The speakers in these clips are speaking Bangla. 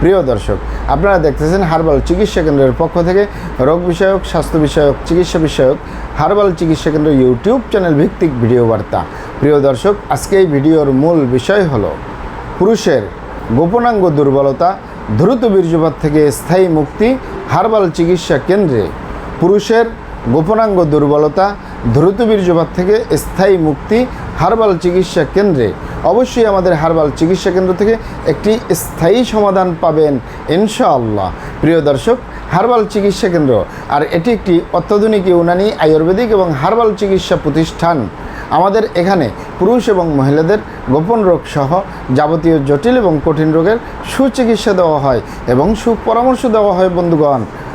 প্রিয় দর্শক, আপনারা দেখতেছেন হার্বাল চিকিৎসা কেন্দ্রের পক্ষ থেকে রোগ বিষয়ক, স্বাস্থ্য বিষয়ক, চিকিৎসা বিষয়ক হার্বাল চিকিৎসা কেন্দ্র ইউটিউব চ্যানেল ভিত্তিক ভিডিও বার্তা। প্রিয় দর্শক, আজকে এই ভিডিওর মূল বিষয় হল পুরুষের গোপনাঙ্গ দুর্বলতা, দ্রুত বীর্যপাত থেকে স্থায়ী মুক্তি হার্বাল চিকিৎসা কেন্দ্রে। পুরুষের গোপনাঙ্গ দুর্বলতা, দ্রুত বীর্যপাত থেকে স্থায়ী মুক্তি হার্বাল চিকিৎসা কেন্দ্রে। অবশ্যই আমাদের হারবাল চিকিৎসা কেন্দ্র থেকে একটি স্থায়ী সমাধান পাবেন, ইনশাআল্লাহ। প্রিয় দর্শক, হার্বাল চিকিৎসা কেন্দ্র, আর এটি একটি অত্যাধুনিক ইউনানি আয়ুর্বেদিক এবং হার্বাল চিকিৎসা প্রতিষ্ঠান। আমাদের এখানে পুরুষ এবং মহিলাদের গোপন রোগ সহ যাবতীয় জটিল এবং কঠিন রোগের সুচিকিৎসা দেওয়া হয় এবং সুপরামর্শ দেওয়া হয় বন্ধুগণ।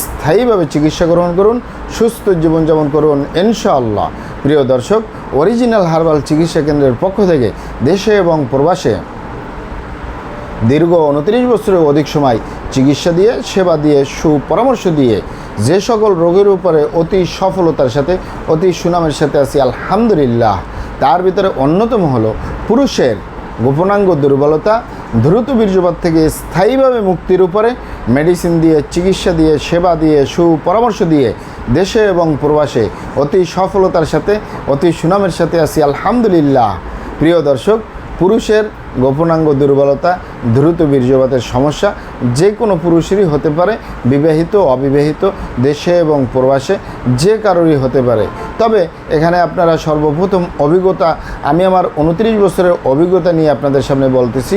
স্থায়ীভাবে চিকিৎসা গ্রহণ করুন, সুস্থ জীবনযাপন করুন, ইনশাআল্লাহ। প্রিয় দর্শক অরিজিনাল হার্বাল চিকিৎসা কেন্দ্রের পক্ষ থেকে দেশে এবং প্রবাসে দীর্ঘ উনত্রিশ বছরের অধিক সময় চিকিৎসা দিয়ে, সেবা দিয়ে, সুপরামর্শ দিয়ে যে সকল রোগের উপরে অতি সফলতার সাথে, অতি সুনামের সাথে আছি, আলহামদুলিল্লাহ। তার ভিতরে অন্যতম হলো পুরুষের গোপনাঙ্গ দুর্বলতা, দ্রুত বীর্যপাত থেকে স্থায়ীভাবে মুক্তির উপরে মেডিসিন দিয়ে, চিকিৎসা দিয়ে, সেবা দিয়ে, সুপরামর্শ দিয়ে দেশে এবং প্রবাসে অতি সফলতার সাথে, অতি সুনামের সাথে আছি। আলহামদুলিল্লাহ। প্রিয় দর্শক, পুরুষের গোপনাঙ্গ দুর্বলতা, দ্রুত বীর্যপাতের সমস্যা যে কোনো পুরুষেরই হতে পারে, বিবাহিত, অবিবাহিত, দেশে এবং প্রবাসে যে কারোরই হতে পারে। তবে এখানে আপনারা সর্বপ্রথম অভিজ্ঞতা, আমি আমার উনত্রিশ বছরের অভিজ্ঞতা নিয়ে আপনাদের সামনে বলতেছি।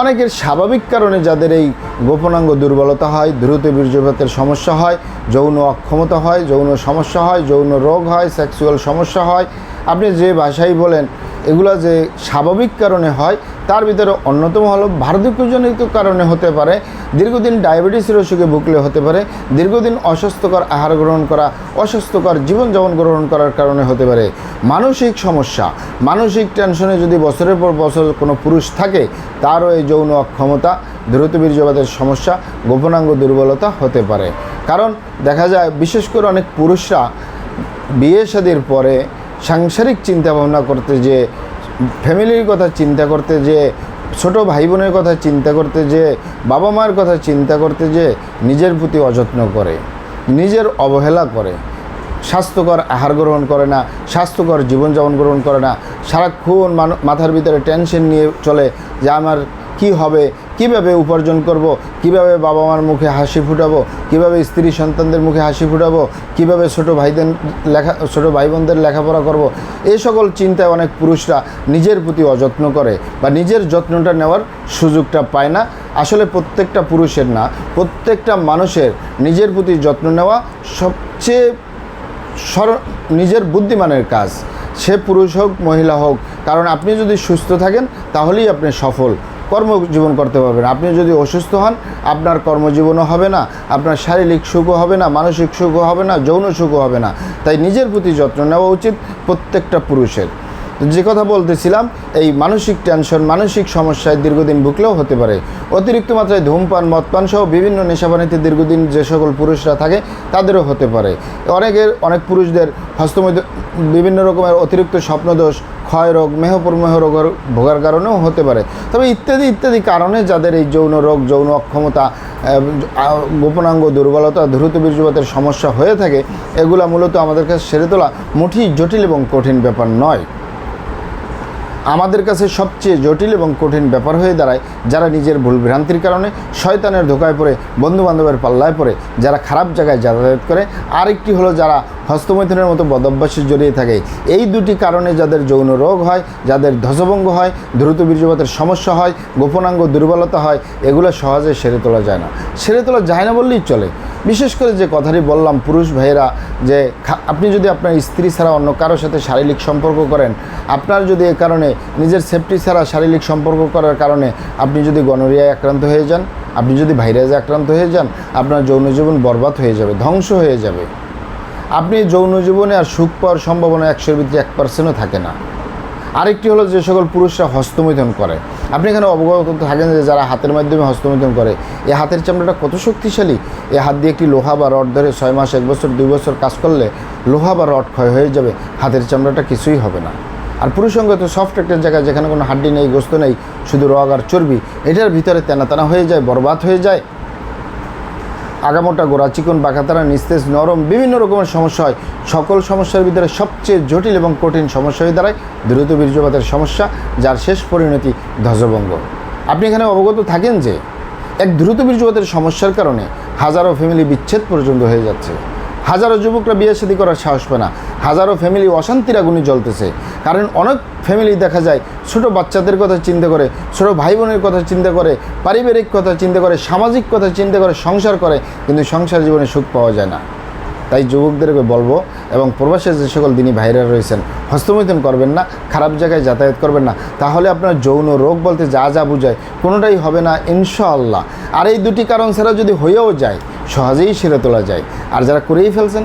অনেকের স্বাভাবিক কারণে যাদের এই গোপনাঙ্গ দুর্বলতা হয়, দ্রুত বীর্যপাতের সমস্যা হয়, যৌন অক্ষমতা হয়, যৌন সমস্যা হয়, যৌন রোগ হয় সেক্সুয়াল সমস্যা হয়। আপনি যে ভাষাই বলেন এগুলা যে স্বাভাবিক কারণে হয়, তার ভিতরে অন্যতম হলো বার্ধক্যজনিত কারণে হতে পারে, দীর্ঘদিন ডায়াবেটিসের অসুখে ভুগলে হতে পারে, দীর্ঘদিন অস্বাস্থ্যকর আহার গ্রহণ করা, অস্বাস্থ্যকর জীবনযাপন গ্রহণ করার কারণে হতে পারে। মানসিক সমস্যা, মানসিক টেনশনে যদি বছরের পর বছর কোনো পুরুষ থাকে, তারও এই যৌন অক্ষমতা, দ্রুত বীর্যপাতের সমস্যা, গোপনাঙ্গ দুর্বলতা হতে পারে। কারণ দেখা যায়, বিশেষ করে অনেক পুরুষরা বিয়ে শাদির পরে সাংসারিক চিন্তা ভাবনা করতে যে, ফ্যামিলির কথা চিন্তা করতে যে, ছোট ভাই বোনের কথা চিন্তা করতে যে বাবা মায়ের কথা চিন্তা করতে যে, নিজের প্রতি অযত্ন করে, নিজের অবহেলা করে, স্বাস্থ্যকর আহার গ্রহণ করে না, স্বাস্থ্যকর জীবনযাপন গ্রহণ করে না, সারাক্ষণ মাথার ভিতরে টেনশন নিয়ে চলে যে, আমার কি হবে? কীভাবে উপার্জন করব? কীভাবে বাবা মার মুখে হাসি ফুটাবো? কীভাবে স্ত্রী সন্তানদের মুখে হাসি ফুটাবো? কীভাবে ছোট ভাইদের লেখা, ছোট ভাই বোনদের লেখাপড়া করব? এই সকল চিন্তায় অনেক পুরুষরা নিজের প্রতি অযত্ন করে বা নিজের যত্নটা নেওয়ার সুযোগটা পায় না। আসলে প্রত্যেকটা পুরুষের না, প্রত্যেকটা মানুষের নিজের প্রতি যত্ন নেওয়া সবচেয়ে সর, নিজের বুদ্ধিমানের কাজ। সে পুরুষ হোক, মহিলা হোক, কারণ আপনি যদি সুস্থ থাকেন, তাহলেই আপনি সফল। কর্মজীবন করতে পারবেন। আপনি যদি অসুস্থ হন, আপনার কর্মজীবনও হবে না, আপনার শারীরিক সুখও হবে না, মানসিক সুখও হবে না, যৌন সুখও হবে না। তাই নিজের প্রতি যত্ন নেওয়া উচিত প্রত্যেকটা পুরুষের। যে কথা বলতেছিলাম, এই মানসিক টেনশন মানসিক সমস্যায় দীর্ঘদিন ভুগলেও হতে পারে। অতিরিক্ত মাত্রায় ধূমপান মদপান সহ বিভিন্ন নেশাবানিতে দীর্ঘদিন যে সকল পুরুষরা থাকে, তাদেরও হতে পারে। অনেকের, অনেক পুরুষদের হস্তমৈদ, বিভিন্ন রকমের অতিরিক্ত স্বপ্নদোষ ক্ষয় রোগ মেহপ্রমেহ রোগের ভোগার কারণেও হতে পারে। তবে ইত্যাদি ইত্যাদি কারণে যাদের এই যৌন রোগ, যৌন অক্ষমতা গোপনাঙ্গ দুর্বলতা, দ্রুত বীর্যপাতের সমস্যা হয়ে থাকে, এগুলা মূলত আমাদের কাছে সেরে তোলা মুঠি জটিল এবং কঠিন ব্যাপার নয়। আমাদের কাছে সবচেয়ে জটিল এবং কঠিন ব্যাপার হয়ে দাঁড়ায় যারা নিজের ভুল ভ্রান্তির কারণে শয়তানের ধোকায় পড়ে, বন্ধুবান্ধবের পাল্লায় পড়ে, যারা খারাপ জায়গায় যাতায়াত করে, আরেকটি হলো যারা হস্তমৈথুনের মতো বদভ্যাসে জড়িয়ে থাকে। এই দুটি কারণে যাদের যৌন রোগ হয়, যাদের ধ্বজভঙ্গ হয়, দ্রুত বীর্যপাতের সমস্যা হয়, গোপনাঙ্গ দুর্বলতা হয়, এগুলো সহজে সেরে তোলা যায় না। সেরে তোলা যায় না বললেই চলে। বিশেষ করে যে কথাটি বললাম, পুরুষ ভাইয়েরা, যে আপনি যদি আপনার স্ত্রী ছাড়া অন্য কারোর সাথে শারীরিক সম্পর্ক করেন, আপনার যদি এ কারণে নিজের সেফটি ছাড়া শারীরিক সম্পর্ক করার কারণে আপনি যদি গনোরিয়ায় আক্রান্ত হয়ে যান, আপনি যদি ভাইরাসে আক্রান্ত হয়ে যান, আপনার যৌন জীবন বরবাদ হয়ে যাবে, ধ্বংস হয়ে যাবে। আপনি যৌন জীবনে আর সুখ পাওয়ার সম্ভাবনা একশোর ভিতরে এক পার্সেন্টও থাকে না। আরেকটি হলো যে সকল পুরুষরা হস্তমৈথন করে। আপনি এখানে অবগত থাকেন যে যারা হাতের মাধ্যমে হস্তমৈথুন করে, এই হাতের চামড়াটা কত শক্তিশালী? এই হাত দিয়ে একটি লোহা বা রড ধরে ছয় মাস, এক বছর, দুই বছর কাজ করলে লোহা বা রড ক্ষয় হয়ে যাবে, হাতের চামড়াটা কিছুই হবে না। আর পুরুষঙ্গত সফট একটা জায়গায় যেখানে কোনো হাড্ডি নেই, গোস্ত নেই, শুধু রগ আর চর্বি, এটার ভিতরে তেনা তেনা হয়ে যায়, বরবাদ হয়ে যায়। আগামোটা গোড়া চিকন বাঁকাতারা নিস্তেজ, নরম, বিভিন্ন রকমের সমস্যা হয়। সকল সমস্যার ভিতরে সবচেয়ে জটিল এবং কঠিন সমস্যা হয়ে দাঁড়ায় দ্রুত বীর্যপাতের সমস্যা, যার শেষ পরিণতি ধ্বজভঙ্গ। আপনি এখানে অবগত থাকেন যে, এক দ্রুত বীর্যপাতের সমস্যার কারণে হাজারো ফ্যামিলি বিচ্ছেদ পর্যন্ত হয়ে যাচ্ছে। হাজারো যুবকরা বিয়ে শাদী করার সাহস পায় না। হাজারো ফ্যামিলি অশান্তির আগুনে জ্বলতেছে। কারণ অনেক ফ্যামিলি দেখা যায়, ছোট বাচ্চাদের কথা চিন্তা করে, ছোট ভাই বোনের কথা চিন্তা করে, পারিবারিক কথা চিন্তা করে, সামাজিক কথা চিন্তা করে, সংসার করে, কিন্তু সংসার জীবনে সুখ পাওয়া যায় না। তাই যুবকদেরকে বলব এবং প্রবাসের যে সকল দিনী ভাইরা রয়েছেন, হস্তমৈথুন করবেন না, খারাপ জায়গায় যাতায়াত করবেন না। তাহলে আপনার যৌন রোগ বলতে যা যা বুঝায়, কোনোটাই হবে না, ইনশাআল্লাহ। আর এই দুটি কারণ ছাড়া যদি হয়েও যায় সহজেই সেরে তোলা যায়। আর যারা করেই ফেলছেন,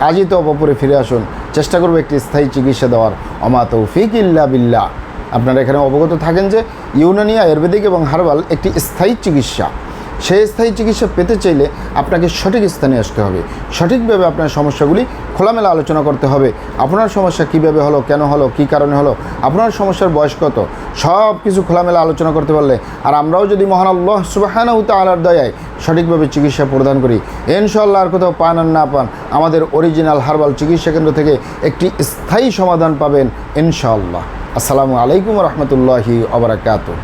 আজই তো অপরে ফিরে আসুন। চেষ্টা করব একটি স্থায়ী চিকিৎসা দেওয়ার। অমা তৌফিক ইল্লা বিল্লা আপনারা এখানে অবগত থাকেন যে ইউনানি, আয়ুর্বেদিক এবং হার্বাল একটি স্থায়ী চিকিৎসা। সেই স্থায়ী চিকিৎসা পেতে চাইলে আপনাকে সঠিক স্থানে আসতে হবে। সঠিকভাবে আপনার সমস্যাগুলি খোলামেলা আলোচনা করতে হবে। আপনার সমস্যা কীভাবে হলো, কেন হলো, কী কারণে হলো, আপনার সমস্যার বয়স কত সব কিছু খোলামেলা আলোচনা করতে পারলে আর আমরাও যদি মহান আল্লাহ সুবাহানাউ তালার দয়ায় সঠিকভাবে চিকিৎসা প্রদান করি ইনশাল্লাহ আর কোথাও পান আর না পান, আমাদের অরিজিনাল হার্বাল চিকিৎসা কেন্দ্র থেকে একটি স্থায়ী সমাধান পাবেন ইনশাআল্লাহ। আসসালামু আলাইকুম রহমতুল্লাহি আবরাকাত